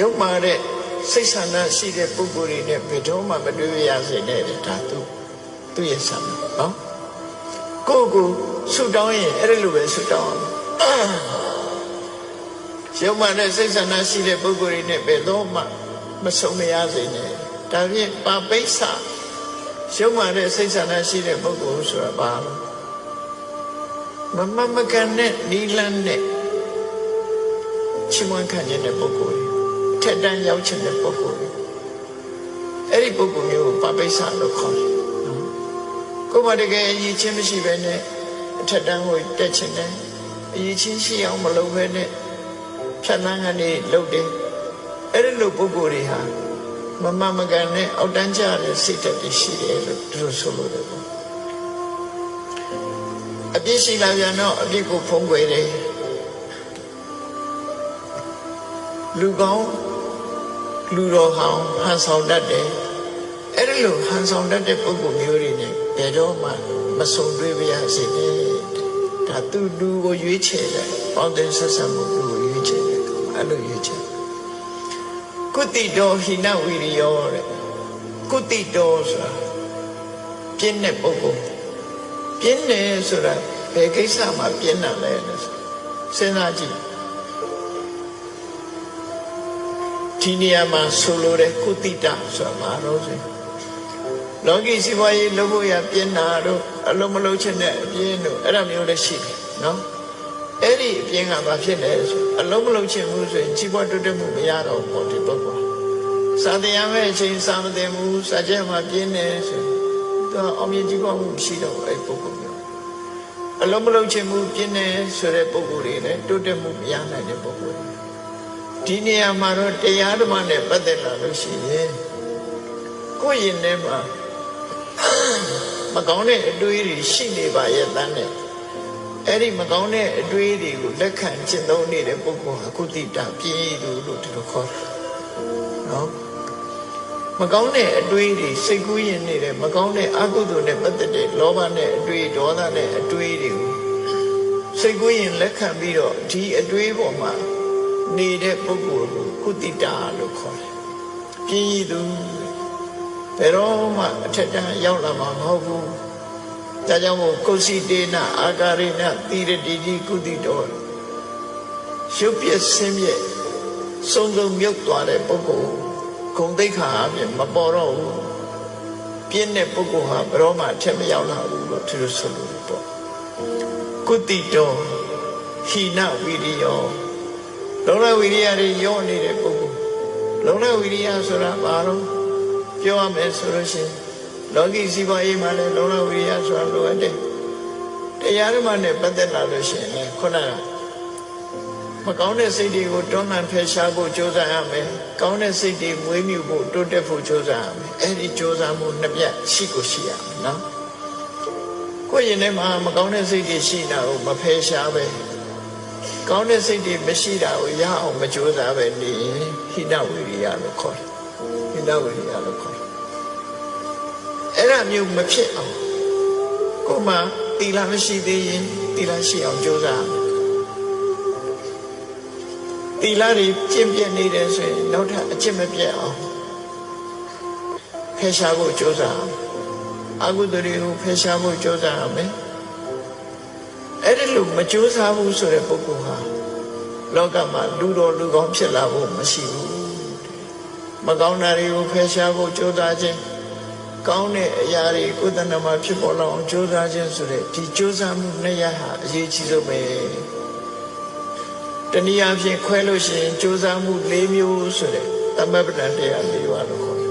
ရုပ်မာတဲ့စိတ်ဆန္ဒရှိတဲ့ပုဂ္ဂိုလ်တွေနဲ့ဘယ်တော့မှမတွေ့ရစေနဲ့တဲ့ဒါသူသူရဲ့ဆန္ဒနော်ကိုယ့်ကိုဆူတောင်းရင်အဲ့ဒီလိုပဲဆူတောင်းအောင်ရုပ်မာတဲ့စိတ်ဆန္ဒရှိတဲ့ပုဂ္ဂိုလ်တွေနဲ့ဘယ်တော့မှမဆုံးမရစေနဲ့ဒါဖြင့်ပါပိဿရုပ်မာတဲ့စိတ်ဆန္ဒရှိတဲ့ပုဂ္ဂိုလ်ဆိုတာဘာလဲမမမကန်နဲ့နီလန်းနဲ့ချီးမွမ်းခံခြင်းတဲ့ပုဂ္ဂိုလ်တွေ ထက်တန်းရောက်ခြင်းတဲ့ပုဂ္ဂိုလ်တွေအဲ့ဒီပုဂ္ဂိုလ်မျိုးကိုပပိဿလို့ခေါ်တယ်နော်ကိုယ်မတကယ်အရေးချင်းမရှိဘဲနဲ့အထက်တန်းကိုတက်ခြင်းနဲ့အရေးချင်းရှိအောင်မလုပ်ဘဲနဲ့ဖြတ်လန်းကနေလုပ်တယ်အဲ့ဒီလိုပုဂ္ဂိုလ်တွေဟာမမမကန်နဲ့အောက်တန်းကျတဲ့စိတ်ဓာတ်တွေရှိတယ်လို့သူတို့ဆိုလို့တယ်ပေါ့အပြစ်ရှိလာပြန်တော့အပြစ်ကိုဖုံးကွယ်တယ်လူကောင်း လူတော်ဟောင်းဟန်ဆောင်တတ်တယ်အဲ့ဒီလိုဟန်ဆောင်တတ်တဲ့ပုဂ္ဂိုလ်မျိုးတွေနဲ့ဘယ်တော့မှမဆုံတွေ့ပါရစေနဲ့ဒါသူလူကိုရွေးချယ်တယ်ပေါင်းတဲ့ဆက်ဆံမှုလူကိုရွေးချယ်တယ်အဲ့လိုရွေးချယ်ကုတိတော်ဟိနဝိရိယောတဲ့ကုတိတော်ဆိုတာပြင်းတဲ့ပုဂ္ဂိုလ်ပြင်းတယ်ဆိုတာဘယ်ကိစ္စမှာပြင်းတာလဲလို့စဉ်းစားကြည့် ဒီနေရာမှာဆိုလိုတဲ့ကုတိတဆိုတာဘာလို့ဆိုလောကီစီးပွားရေးလုပ်ဖို့ရပြင်းတာတို့အလုံးမလုံးချက်နဲ့အပြင်းတို့အဲ့ဒါမျိုးလည်းရှိတယ်နော်အဲ့ဒီအပြင်းကဘာဖြစ်လဲဆိုအလုံးမလုံးချင်ဘူးဆိုရင်ကြီးပွားတိုးတက်မှုမရတော့ဘူးပေါ့ဒီပုဂ္ဂိုလ်စာတရားမဲ့အချိန်စာမတင်ဘူးစာချက်မှာပြင်းနေဆိုရင်သူအောင်မြင်ကြီးပွားမှုမရှိတော့ဘူးအဲ့ပုဂ္ဂိုလ်မျိုးအလုံးမလုံးချင်ဘူးပြင်းနေဆိုတဲ့ပုဂ္ဂိုလ်တွေလည်းတိုးတက်မှုမရနိုင်တဲ့ပုဂ္ဂိုလ်တွေ ဒီနေရာမှာတော့တရားဓမ္မနဲ့ပတ်သက်လာလို့ရှိရင်ကိုယ့်ရင်ထဲမှာမကောင်းတဲ့အတွေးတွေရှိနေပါရဲ့တန်းနဲ့အဲ့ဒီမကောင်းတဲ့အတွေးတွေကိုလက်ခံကျင့်သုံးနေတဲ့ပုဂ္ဂိုလ်ဟာကုသီတာပြည့်သူလို့ဒီလိုခေါ်တယ်နော်မကောင်းတဲ့အတွေးတွေစိတ်ကူးရင်နေတဲ့မကောင်းတဲ့အကုသိုလ်နဲ့ပတ်သက်တဲ့လောဘနဲ့အတွေးဒေါသနဲ့အတွေးတွေကိုစိတ်ကူးရင်လက်ခံပြီးတော့ဒီအတွေးပေါ်မှာ နေတဲ့ပုဂ္ဂိုလ်ကိုကုသီတာလို့ခေါ်တယ်ပြည့်သူဘယ်တော့မှအထက်တန်းရောက်လာမှာမဟုတ်ဘူး။ဒါကြောင့်မို့ကုသိတေနအာကာရိနသီရတိတိကုသိတော်ရုပ်ပြည့်ဆင်းပြည့်စုံစုံမြုပ်သွားတဲ့ပုဂ္ဂိုလ်ဂုံတိတ်ခါအပြင်မပေါ်တော့ဘူး။ပြင်းတဲ့ပုဂ္ဂိုလ်ဟာဘယ်တော့မှအထက်မရောက်လာဘူးလို့သူတို့ဆိုလို့ပေါ့။ကုသိတော်ဟိနဝိရိယောလုံလ ဝိရိယတွေယောနေတဲ့ပုဂ္ဂိုလ်လုံလဝိရိယဆိုတာဘာလို့ပြောရမယ်ဆိုလို့ရှိရင်လောကီစီးပွားရေးမှာလည်းလုံလဝိရိယဆိုတာလိုအပ်တယ်တရားဓမ္မနဲ့ပတ်သက်လာလို့ရှိရင်လည်းခုနကမကောင်းတဲ့စိတ်တွေကိုတွန်းလှန်ဖယ်ရှားဖို့ကြိုးစားရမယ်ကောင်းတဲ့စိတ်တွေမွေးမြူဖို့တိုးတက်ဖို့ကြိုးစားရမယ်အဲ့ဒီကြိုးစားမှုနှစ်ပြတ်ရှိကိုရှိရမယ်နော်ကိုယ့်ရင်ထဲမှာမကောင်းတဲ့စိတ်တွေရှိတာကိုမဖယ်ရှားပဲ ကောင်းတဲ့စိတ်တွေမရှိတာကိုရအောင်မကြိုးစားပဲနေရင်ဟိနဝိရိယလို့ခေါ်တယ်ဟိနဝိရိယလို့ခေါ်တယ်အဲ့ဒါမျိုးမဖြစ်အောင်ကိုယ်မှတီလာမရှိသေးရင်တီလာရှိအောင်ကြိုးစားတီလာတွေကျင့်ပြတ်နေတယ်ဆိုရင်နောက်ထပ်အကျင့်မပြတ်အောင်ဖယ်ရှားဖို့ကြိုးစားအကုသိုလ်တွေကိုဖယ်ရှားဖို့ကြိုးစားရမယ် အဲ့ဒီလိုမကြိုးစားဘူးဆိုတဲ့ပုဂ္ဂိုလ်ဟာလောကမှာလူတော်လူကောင်းဖြစ်လာဖို့မရှိဘူးမကောင်းတာတွေကိုဖယ်ရှားဖို့ကြိုးစားခြင်းကောင်းတဲ့အရာတွေကိုယ်တဏ္ဍမှာဖြစ်ပေါ်လာအောင်ကြိုးစားခြင်းဆိုတဲ့ဒီကြိုးစားမှုနှစ်ရဟာအရေးကြီးဆုံးပဲတနည်းအားဖြင့်ခွဲလို့ရှိရင်ကြိုးစားမှု၄မျိုးဆိုတဲ့သမပဒံတရား၄ပါးလို့ခေါ်တယ်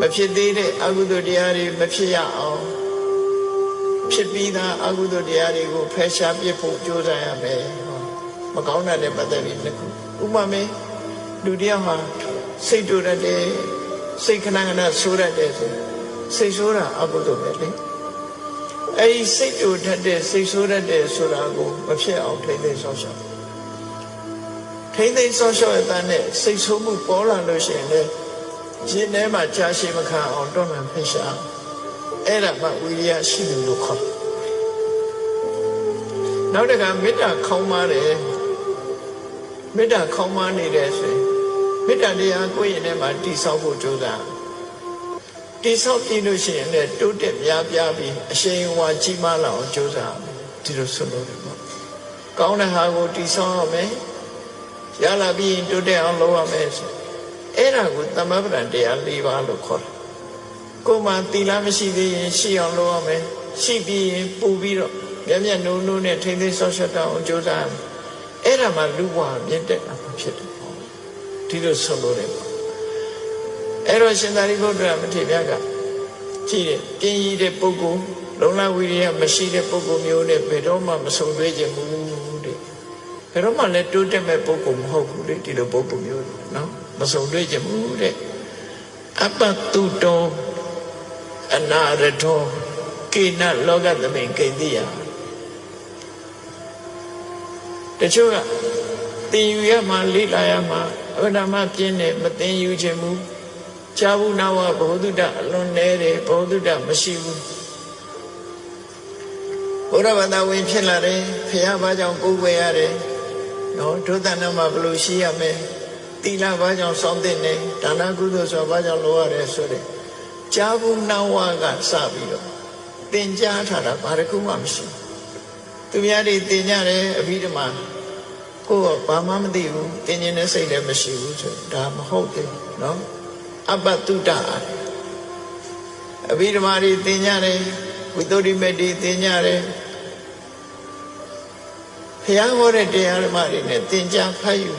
မဖြစ်သေးတဲ့အကုသိုလ်တရားတွေမဖြစ်ရအောင် ဖြစ်ပြီးသားအကုသိုလ်တရားတွေကိုဖယ်ရှားပြစ်ဖို့ကြိုးစားရမယ်မကောင်းတာနဲ့ပတ်သက်ပြီးနှစ်ခုဥပမာလူတယောက်ဟာစိတ်တူတတ်တယ်စိတ်ခဏခဏဆိုးတတ်တယ်ဆိုစိတ်ဆိုးတာအကုသိုလ်ပဲလေအဲဒီစိတ်တူတတ်တဲ့စိတ်ဆိုးတတ်တဲ့ဆိုတာကိုမဖြစ်အောင်ထိမ့်သိမ်းဆောင်ရှောက်ထိမ့်သိမ်းဆောင်ရှောက်ရတဲ့နဲ့စိတ်ဆိုးမှုပေါ်လာလို့ရှိရင်လေရှင်ထဲမှာကြာရှည်မခံအောင်တွန်းလှန်ဖယ်ရှား အဲ့ဒါမှဝိရိယရှိတယ်လို့ခေါ်နောက်တကမေတ္တာခေါင်းပါတယ်မေတ္တာခေါင်းမနေတဲ့ဆိုရင်မေတ္တာတရားကိုယ့်ရင်ထဲမှာတည်ဆောက်ဖို့ကြိုးစားတည်ဆောက်ပြီးလို့ရှိရင်လည်းတိုးတက်များပြားပြီးအရှိန်အဝါကြီးမားလာအောင်ကြိုးစားဒီလိုဆိုလို့တယ်ပေါ့ကောင်းတဲ့ဟာကိုတည်ဆောက်ရမယ်ရလာပြီးရင်တိုးတက်အောင်လုပ်ရမယ်ဆိုအဲ့ဒါကိုသမဗ္ဗရံတရား၄ပါးလို့ခေါ်တယ် ကိုယ်မှသီလမရှိသေးရင်ရှိအောင်လုပ်ရမယ်ရှိပြီးရင်ပူပြီးတော့မျက်မျက်နှုံနှုံနဲ့ထိမ့်သိမ်းဆောက်ရှက်တောင်းအောင်ကြိုးစားရမယ်အဲ့ဒါမှလူဘဝမြင့်တက်တာဖြစ်တယ်ပေါ့ဒီလိုဆိုလို့တယ်ပေါ့အဲ့တော့ရှင်သာရိပုတ္တရာမထေရကကြည့်တယ်ပြင်းကြီးတဲ့ပုဂ္ဂိုလ်လုံလဝိရိယမရှိတဲ့ပုဂ္ဂိုလ်မျိုးနဲ့ဘယ်တော့မှမဆုံတွေ့ခြင်းဘူးတဲ့ဘယ်တော့မှလည်းတိုးတက်မဲ့ပုဂ္ဂိုလ်မဟုတ်ဘူးလေဒီလိုပုဂ္ဂိုလ်မျိုးနော်မဆုံတွေ့ခြင်းဘူးတဲ့အပတ္တုတော အနာရတောကိနလောကသမိန်ကိတိယတချို့ကတင်ယူရမှလိလာရမှအဝဒမပြင်းတယ်မတင်ယူခြင်းဘူးကြာဘူးနာဝဘောဓုတအလွန်နေတယ်ဘောဓုတမရှိဘူးဘုရားဘာသာဝင်ဖြစ်လာတယ်ဖះဘာကြောင့်ကိုယ်ွယ်ရတယ်နော်ဒုသနာမှာဘယ်လိုရှိရမလဲတိလဘာကြောင့်စောင့်တဲ့နေဒါနကုသိုလ်ဆိုဘာကြောင့်လိုရတယ်ဆိုတဲ့ ကြာဘူးနာဝကစပြီးတော့သင်ကြားထားတာဘာတစ်ခုမှမရှိဘူးသူများတွေသင်ကြတယ်အဘိဓမ္မာကိုယ်ကဘာမှမသိဘူးသင်ခြင်းနဲ့စိတ်လည်းမရှိဘူးဆိုဒါမဟုတ်သေးဘူးနော်အပတ္တုတအဘိဓမ္မာတွေသင်ကြတယ်ဝိသုဒ္ဓိမက်တွေသင်ကြတယ်ဖျားဟောတဲ့တရားဓမ္မတွေနဲ့သင်ကြားဖတ်ယူ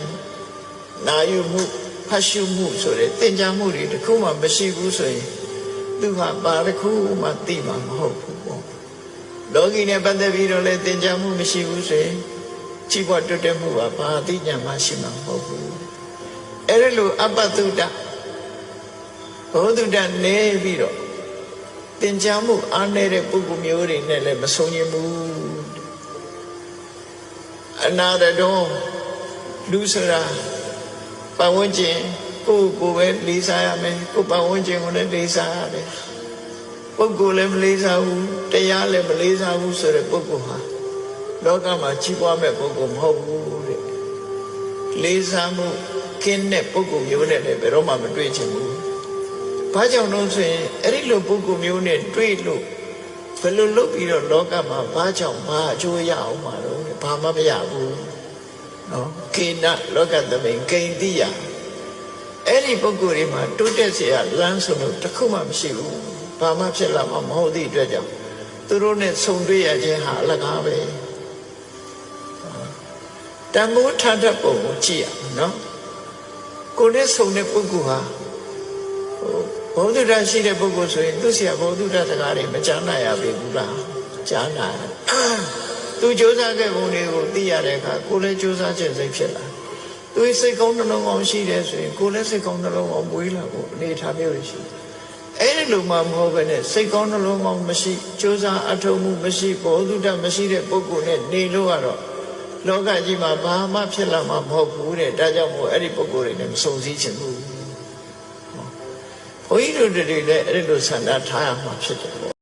နာယူမှုဖတ်ရှုမှုဆိုတဲ့သင်ကြားမှုတွေတခုမှမရှိဘူးဆိုရင် သူဟာဘာတစ်ခုမှသိမှာမဟုတ်ဘူးပေါ့လောကီနဲ့ပတ်သက်ပြီးတော့လည်းသင်ကြားမှုမရှိဘူးဆိုရင်ကြည်ပွားတွတ်တက်မှုကဘာသိဉာဏ်မှရှိမှာမဟုတ်ဘူးအဲ့ဒါလိုအပ္ပတုတ္တဘောဓုတ္တနေပြီးတော့သင်ကြားမှုအားနေတဲ့ပုဂ္ဂိုလ်မျိုးတွေနဲ့လည်းမဆုံးရင်ဘူးအနာတတော်လူဆိုတာပတ်ဝန်းကျင် ကိုယ့်ကိုယ်ပဲလေးစားရမယ်ကိုယ်ပတ်ဝန်းကျင်ကိုလည်းလေးစားရတယ်ပုဂ္ဂိုလ်လည်းမလေးစားဘူးတရားလည်းမလေးစားဘူးဆိုတဲ့ပုဂ္ဂိုလ်ဟာလောကမှာကြီးပွားမဲ့ပုဂ္ဂိုလ်မဟုတ်ဘူးတဲ့လေးစားမှုကင်းတဲ့ပုဂ္ဂိုလ်မျိုးနဲ့လည်းဘယ်တော့မှမတွေ့ချင်ဘူးဘာကြောင့်လို့ဆိုရင်အဲ့ဒီလိုပုဂ္ဂိုလ်မျိုးနဲ့တွေ့လို့ဘယ်လိုလုပ်ပြီးတော့လောကမှာဘာကြောင့်ဘာအကျိုးရအောင်မှာတော့ဘာမှမရဘူးနော်ကေနလောကသမိန်ဂိန္တိယ အဲ့ဒီပုံကိုယ်တွေမှာတိုးတက်စရာလမ်းဆုံးလို့တစ်ခုမှမရှိဘူးဘာမှဖြစ်လာမှာမဟုတ်သည့်အတွက်ကြောင့်သူတို့နဲ့ဆုံတွေ့ရခြင်းဟာအလကားပဲတန်ဖိုးထားတဲ့ပုံကိုကြည့်ရအောင်နော်ကိုယ်နဲ့ဆုံတဲ့ပုဂ္ဂိုလ်ဟာဟိုဘုဒ္ဓရာရှိတဲ့ပုဂ္ဂိုလ်ဆိုရင်သူ့ဆရာဘုဒ္ဓရာစကားတွေမကြားနိုင်ရပြီဘူးလားကြားနိုင်သူစ조사ခဲ့ပုံတွေကိုသိရတဲ့အခါကိုယ်လည်း조사ခြင်းစိတ်ဖြစ်လာ သူစိတ်ကောင်းနှလုံးကောင်းရှိတယ်ဆိုရင်ကိုယ်လည်းစိတ်ကောင်းနှလုံးကောင်းမွေးလာဖို့အနေထားမျိုးရှိတယ်အဲ့ဒီလိုမှမဟုတ်ဘဲနဲ့စိတ်ကောင်းနှလုံးကောင်းမရှိစ조사အထောက်မှုမရှိဘောဓုတမရှိတဲ့ပုဂ္ဂိုလ်နဲ့နေလို့ကတော့လောကကြီးမှာဘာမှဖြစ်လာမှာမဟုတ်ဘူးတဲ့ဒါကြောင့်မို့အဲ့ဒီပုဂ္ဂိုလ်တွေနဲ့မစုံစည်းချင်ဘူးဘုန်းကြီးတို့တွေလည်းအဲ့ဒီလိုဆန္ဒထားရမှာဖြစ်တယ်ပေါ့